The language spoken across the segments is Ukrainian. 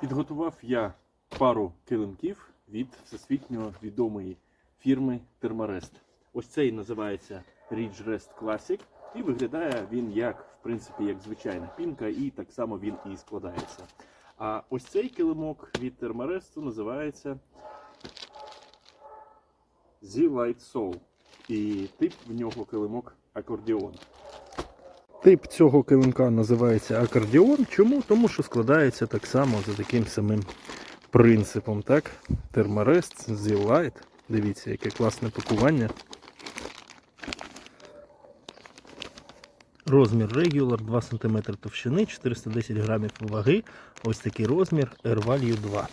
Підготував я пару килимків від всесвітньо відомої фірми Thermarest. Ось цей називається Ridge Rest Classic і виглядає він як, в принципі, як звичайна пінка, і так само він і складається. А ось цей килимок від Thermarest називається Z-Light Soul. І тип в нього килимок акордіон. Тип цього килимка називається акордіон. Чому? Тому що складається так само за таким самим принципом. Так? Терморест, Z-Light. Дивіться, яке класне пакування. Розмір Regular 2 см товщини, 410 грамів ваги. Ось такий розмір Air Value 2.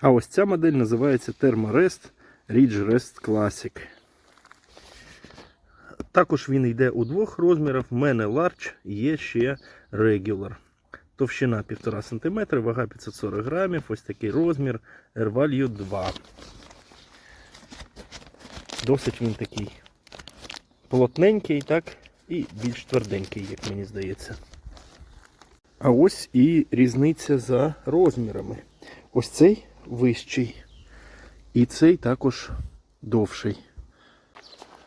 А ось ця модель називається Thermarest Ridge Rest Classic. Також він йде у двох розмірах. В мене Large, є ще Regular. Товщина 1,5 см, вага 540 грамів. Ось такий розмір Air Value 2. Досить він такий плотненький, так, і більш тверденький, як мені здається. А ось і різниця за розмірами. Ось цей вищий, і цей також довший.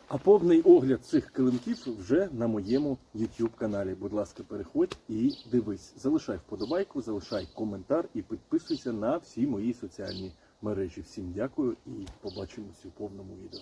А повний огляд цих килимків вже на моєму YouTube каналі. Будь ласка, переходь і дивись. Залишай вподобайку, залишай коментар і підписуйся на всі мої соціальні мережі. Всім дякую і побачимось у повному відео.